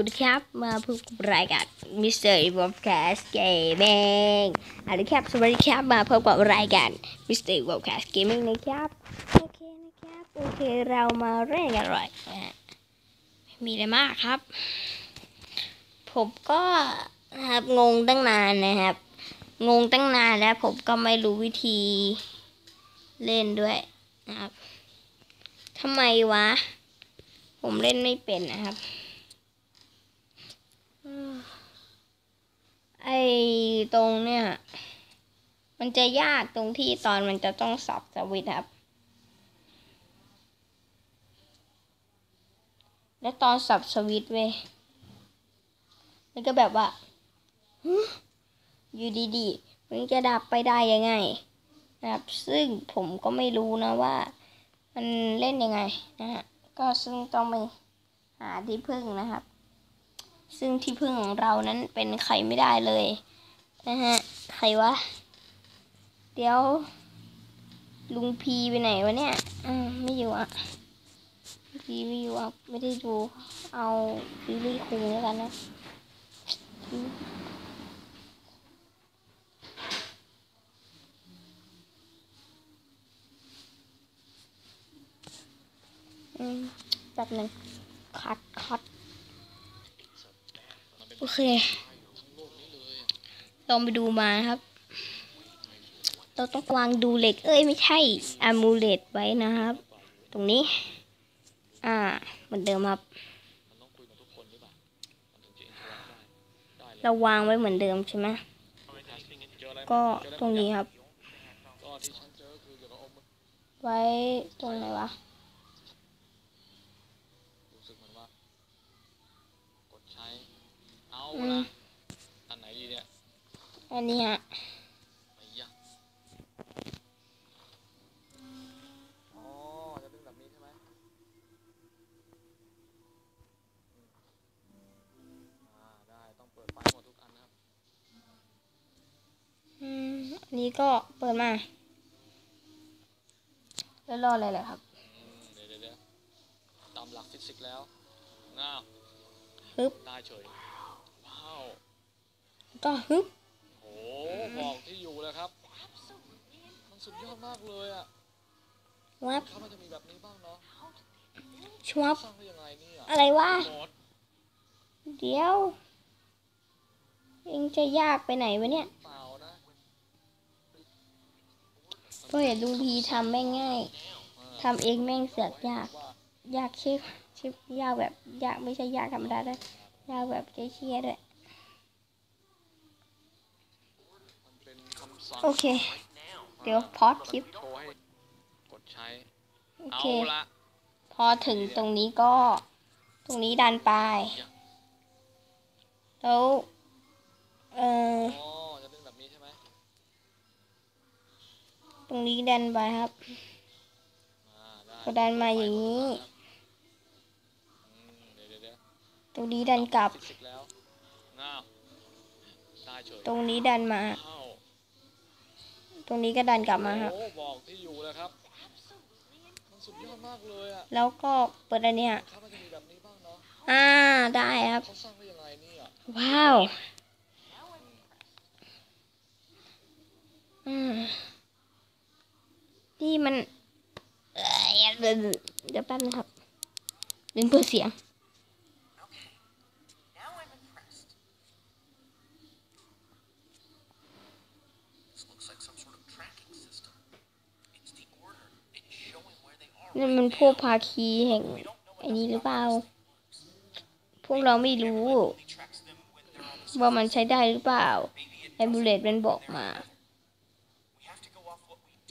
วัสดีครับ มาพบกับรายการ Mr. e v o c a s t Gaming เอาละครับสวัสดีครับมาพบกับรายการ Mr. e v o c a s t Gaming นะครับโอเคนะครับโอเคเรามาเล่นกันเลยนะฮะไม่มีอะไรมากครับ ผมก็นะครับงงตั้งนานนะครับ งงตั้งนานแล้วผมก็ไม่รู้วิธีเล่นด้วยนะครับทำไมวะ ผมเล่นไม่เป็นนะครับ ไอ ตรงเนี่ย มันจะยากตรงที่ตอนมันจะต้องสับสวิตครับ แล้วตอนสับสวิตเว้ยมันก็แบบว่าฮึอยู่ดีๆ มันจะดับไปได้ยังไงนะครับ ซึ่งผมก็ไม่รู้นะว่า มันเล่นยังไงนะฮะ ก็ซึ่งต้องไปหาที่พึ่งนะครับ ซึ่งที่พึ่งของเรานั้นเป็นใครไม่ได้เลย นะฮะ ใครวะ เดี๋ยว ลุงพีไปไหนวะเนี่ย อืมไม่อยู่อะพีไม่อยู่อะ ไม่ได้ดู เอาฟิลี่คุงแล้วกันนะแป๊บหนึ่งคัดคัดโอเค ลองไปดูมาครับ เราต้องวางดูเหล็ก เอ้ยไม่ใช่อะมูเลตไว้นะครับ ตรงนี้ อ่า เหมือนเดิมครับ เราวางไว้เหมือนเดิมใช่ไหมก็ตรงนี้ครับ ไว้ตรงไหนวะอื้อาอืม ละอันไหนดีเนี่ย อันนี้ฮะไม่ยากอ๋อจะเป็นแบบนี้ใช่ไหมอืมอ่าได้ต้องเปิดไฟหมดทุกอันนะครับอืมอันนี้ก็เปิดมา แล้วรออะไรเลยครับอืมเดี๋ยวเดี๋ยวเดี๋ยวตามหลักฟิสิกส์แล้วง้าวฮึบได้เฉยว้าวก็ฮึบโอ้ บอกที่อยู่เลยครับ มันสุดยอดมากเลยอะวับถ้ามันจะมีแบบนี้บ้างเนาะชวับสร้างได้ยังไงเนี่ยอะไรวะหมดเดี๋ยวเองจะยากไปไหนวะเนี่ยเปล่านะก็เห็นลุงพีทำแม่งง่ายอ่าทำเองแม่งเสือกยากว่ายากชิบชิบยากแบบยากไม่ใช่ยากธรรมดาด้วยยากแบบเชี่ยๆด้วย มันเป็นคำสั่ง โอเค เดี๋ยวพอดคลิปโทรให้กดใช้ โอเอาเคละพอถึงตรงนี้ก็ ตรงนี้ดันไป แล้ว เอ่ออ๋อจะเป็นแบบนี้ใช่ไหมตรงนี้ดันไปครับอ่าได้ก็ดันมาอย่างนี้อืมเดี๋ยวเดี๋ยวเดี๋ยวตรงนี้ดันกลับฟิสิกส์แล้วง้าวได้เฉยตรงนี้ดันมาเข้า ตรงนี้ก็ดันกลับมาครับโอ้บอกที่อยู่เลยครับมันสุดยอดมากเลยอะแล้วก็เปิดอันเนี้ยครับมันจะมีแบบนี้บ้างเนาะอ่าได้ครับเขาสร้างได้ยังไงเนี่ยว้าวอืมนี่มันเอ่ยเดี๋ยวเดี๋ยวแป๊บนึงครับลืมเปิดเสียง นี่มันพวกภาคีแห่งไอ้นี้หรือเปล่า พวกเราไม่รู้ ว่ามันใช้ได้หรือเปล่าไอบูเลตมันบอกมา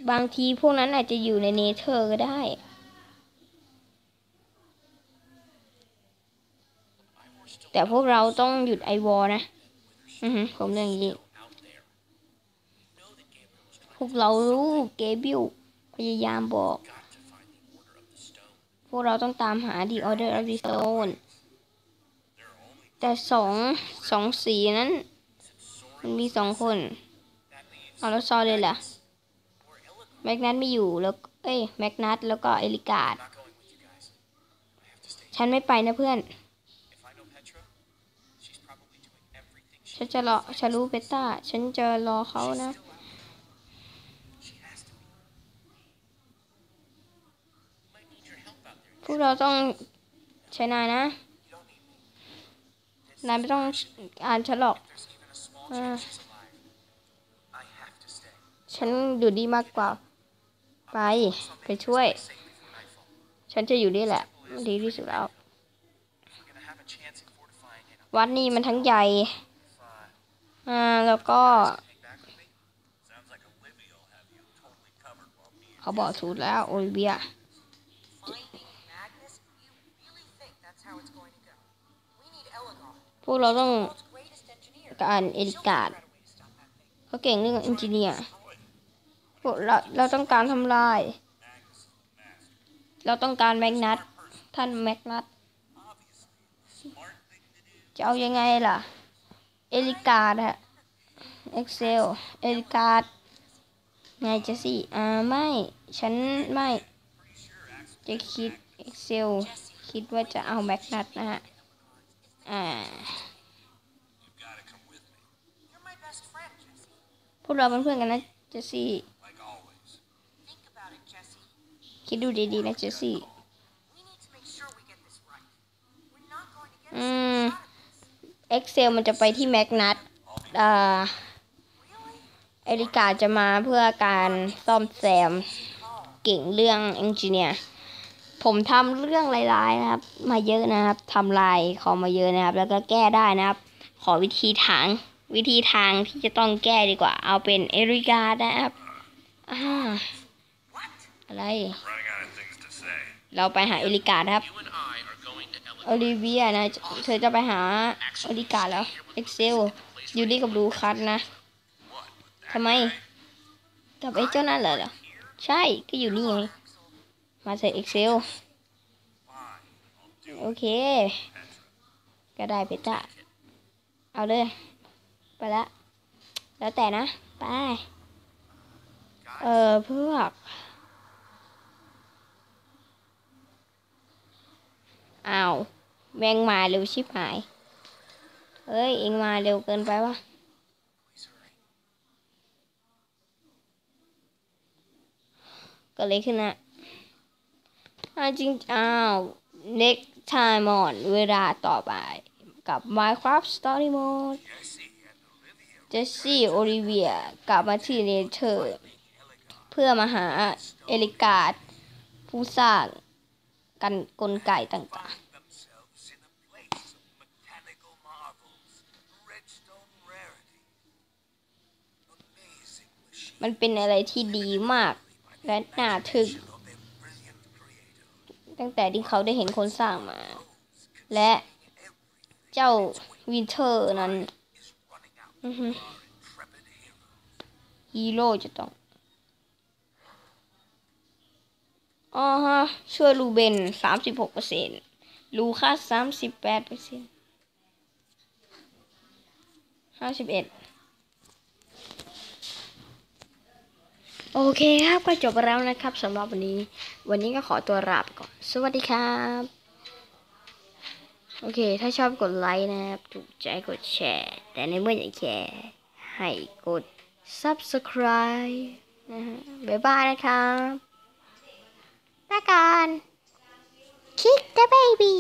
บางทีพวกนั้นอาจจะอยู่ในเนเธอร์ก็ได้แต่พวกเราต้องหยุดไอวอนะ อือหือผมเรื่องนี้ พวกเรารู้เกบิลพยายามบอก got to find the order of the stone. พวกเราต้องตามหา The Order of the Stone แต่สองสองสีนั้น มันมีสองคน เอาแล้วซอเลยล่ะ or Illidan. แมกนัทไม่อยู่แล้วเอ้ยแมกนัทแล้วก็เอลิกาดฉันไม่ไปนะเพื่อน ฉันจะรอฉันรู้เบต้า ฉันจะรอเขานะ เราต้องใช้นายนะ นายไม่ต้องอ่านฉันหรอกอฉันอยู่ดีมากกว่า ไปไปช่วย ฉันจะอยู่นี่แหละ ดีที่สุดแล้ว วัดนี้มันทั้งใหญ่ อ่าแล้วก็ เขาบอกสูตรแล้ว โอลิเวีย พวกเราต้องการเอลิกาดเขาเก่งเรื่องอินจิเนียร์พวกเราเราต้องการทำลาย เราต้องการแมกนัตท่านแมกนัตจะเอายังไงล่ะ เอลิกาดฮะเอ็กเซลเอลิกาดไงเจสซี่อ่าไม่ ฉันไม่ จะคิดเอ็กเซลคิดว่าจะเอาแมกนัตนะฮะ พวกเราเป็นเพื่อนกันนะเจสซี่ คิดดูดีๆนะเจสซี่ อืม เอ็กเซลมันจะไปที่แมกนัตอ่าเอริกาจะมาเพื่อการซ่อมแซมเก่งเรื่องเอนจิเนียร์ ผมทำเรื่องหลายๆนะครับ มาเยอะนะครับทำลายคอมมาเยอะนะครับ แล้วก็แก้ได้นะครับ ขอวิธีทางวิธีทางที่จะต้องแก้ดีกว่า เอาเป็นเอริกานะครับอะไร เราไปหาเอริกานะครับโอลิเวียนะ เธอจะไปหาเอริกาแล้ว Excel อยู่ดีกับลูคัสนะทำไมกับไอ้เจ้านั่นเหรอ ใช่ ก็อยู่นี่ไง มาใส่ Excel โอเค ก็ได้เพชรเอาเลย ไปละ แล้วแต่นะ ไป เออเพื่อกอ้าวแมงมาเร็วชิบหายเฮ้ย เองมาเร็วเกินไปวะก็เลยขึ้นนะาจริงอ้าว next time on เวลาต่อไป กับ Minecraft Story Mode เจสซี่โอลิเวียกลับมาที่เนเธอร์เพื่อมาหาเอลิกาดผู้สร้างกันกลไกต่างๆ มันเป็นอะไรที่ดีมากและน่าทึ่ง ตั้งแต่ที่เขาได้เห็นคนสร้างมา และเจ้าวินเทอร์นั้นฮีโร่จะต้องอ๋อฮะช่วยลูเบนสามสิบหกเปอร์เซ็นต์ลูคัสสามสิบแปดเปอร์เซ็นต์ห้าสิบเอ็ด โอเคครับก็จบไปแล้วนะครับสำหรับวันนี้ วันนี้ก็ขอตัวลาไปก่อน สวัสดีครับ โอเค ถ้าชอบกดไลค์นะครับ ถูกใจกดแชร์ แต่ในเมื่ออยากแชร์ให้กด subscribe นะฮะบ๊ายบายนะครับลากัน Kick the baby